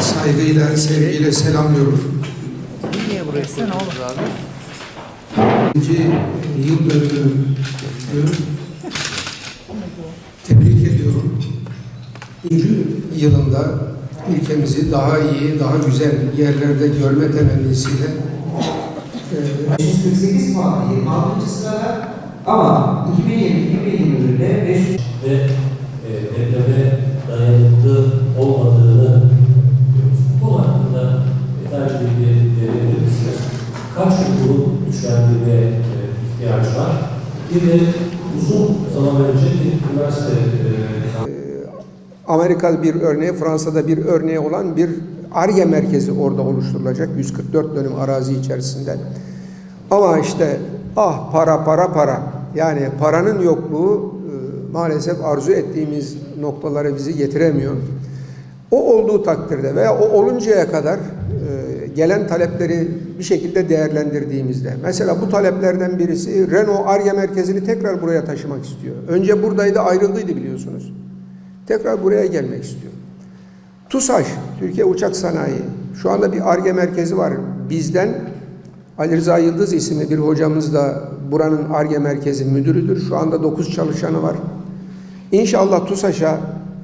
Saygıyla, sevgiyle selamlıyorum. Niye buraya sen olur abi? İkinci yıl dönümünü tebrik ediyorum. Üçüncü yılında ülkemizi daha iyi, daha güzel yerlerde görme temennisiyle 548 puan 26. sırada ama 2020-2021'de 500 ve Kaç okulun güçlendirmeye e, ihtiyaç var? Bir de uzun zaman önce bir üniversite e, Amerika'da bir örneği, Fransa'da bir örneği olan bir ARGE merkezi orada oluşturulacak 144 dönüm arazi içerisinde. Ama işte ah para para para yani paranın yokluğu e, maalesef arzu ettiğimiz noktalara bizi getiremiyor. O olduğu takdirde veya o oluncaya kadar e, gelen talepleri bir şekilde değerlendirdiğimizde mesela bu taleplerden birisi Renault ARGE merkezini tekrar buraya taşımak istiyor. Önce buradaydı ayrıldıydı biliyorsunuz. Tekrar buraya gelmek istiyor. TUSAŞ, Türkiye Uçak Sanayi. Şu anda bir ARGE merkezi var. Bizden Ali Rıza Yıldız isimli bir hocamız da buranın ARGE merkezi müdürüdür. Şu anda 9 çalışanı var. İnşallah TUSAŞ'a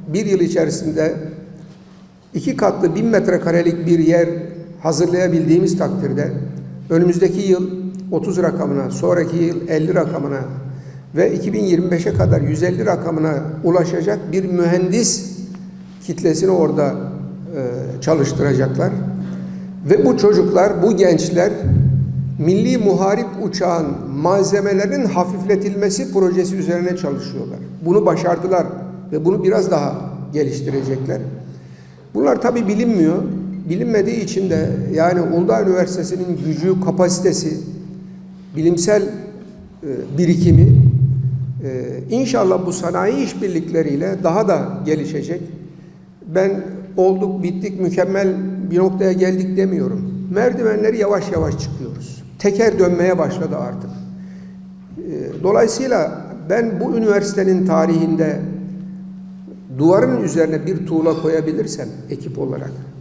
bir yıl içerisinde iki katlı bin metrekarelik bir yer hazırlayabildiğimiz takdirde önümüzdeki yıl 30 rakamına, sonraki yıl 50 rakamına ve 2025'e kadar 150 rakamına ulaşacak bir mühendis kitlesini orada e, çalıştıracaklar. Ve bu çocuklar, bu gençler Milli Muharip Uçağın malzemelerinin hafifletilmesi projesi üzerine çalışıyorlar. Bunu başardılar ve bunu biraz daha geliştirecekler. Bunlar tabi bilinmiyor. Bilinmediği için de yani Uludağ Üniversitesi'nin gücü, kapasitesi, bilimsel e, birikimi e, inşallah bu sanayi işbirlikleriyle daha da gelişecek. Ben olduk, bittik, mükemmel bir noktaya geldik demiyorum. Merdivenleri yavaş yavaş çıkıyoruz. Teker dönmeye başladı artık. E, Dolayısıyla ben bu üniversitenin tarihinde duvarın üzerine bir tuğla koyabilirsem ekip olarak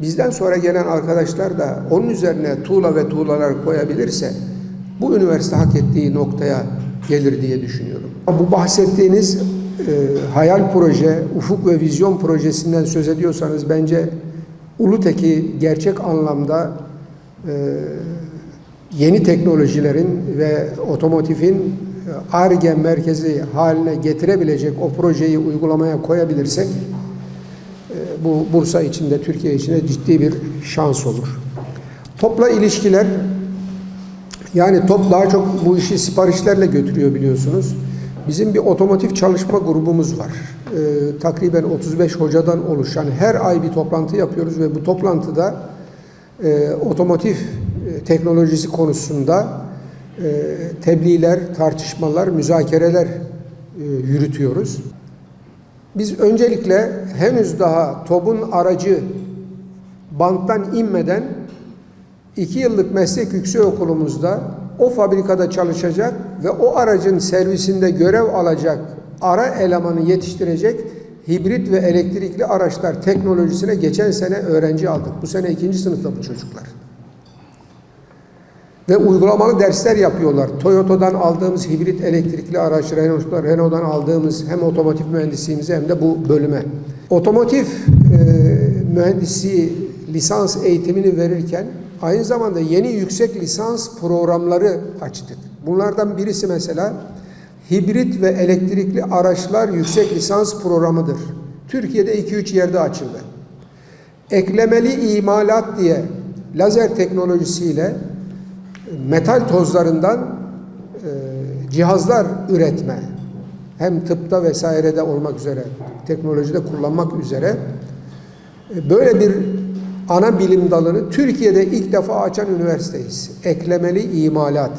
bizden sonra gelen arkadaşlar da onun üzerine tuğla ve tuğlalar koyabilirse bu üniversite hak ettiği noktaya gelir diye düşünüyorum. Bu bahsettiğiniz e, hayal proje, ufuk ve vizyon projesinden söz ediyorsanız bence Ulutek'i gerçek anlamda e, yeni teknolojilerin ve otomotivin ARGE merkezi haline getirebilecek o projeyi uygulamaya koyabilirsek e, bu Bursa içinde, Türkiye içinde ciddi bir şans olur. Topla ilişkiler yani top daha çok bu işi siparişlerle götürüyor biliyorsunuz. Bizim bir otomotiv çalışma grubumuz var. Ee, takriben 35 hocadan oluşan her ay bir toplantı yapıyoruz ve bu toplantıda e, otomotiv e, teknolojisi konusunda e, tebliğler, tartışmalar, müzakereler e, yürütüyoruz. Biz öncelikle henüz daha TOB'un aracı banttan inmeden iki yıllık meslek yüksek okulumuzda o fabrikada çalışacak ve o aracın servisinde görev alacak ara elemanı yetiştirecek hibrit ve elektrikli araçlar teknolojisine geçen sene öğrenci aldık. Bu sene ikinci sınıfta bu çocuklar. Ve uygulamalı dersler yapıyorlar. Toyota'dan aldığımız hibrit elektrikli araç, Renault'dan, aldığımız hem otomotiv mühendisliğimize hem de bu bölüme. Otomotiv e, mühendisliği lisans eğitimini verirken aynı zamanda yeni yüksek lisans programları açtık. Bunlardan birisi mesela hibrit ve elektrikli araçlar yüksek lisans programıdır. Türkiye'de 2-3 yerde açıldı. Eklemeli imalat diye lazer teknolojisiyle metal tozlarından e, cihazlar üretme hem tıpta vesairede olmak üzere teknolojide kullanmak üzere e, böyle bir ana bilim dalını Türkiye'de ilk defa açan üniversiteyiz. Eklemeli imalat.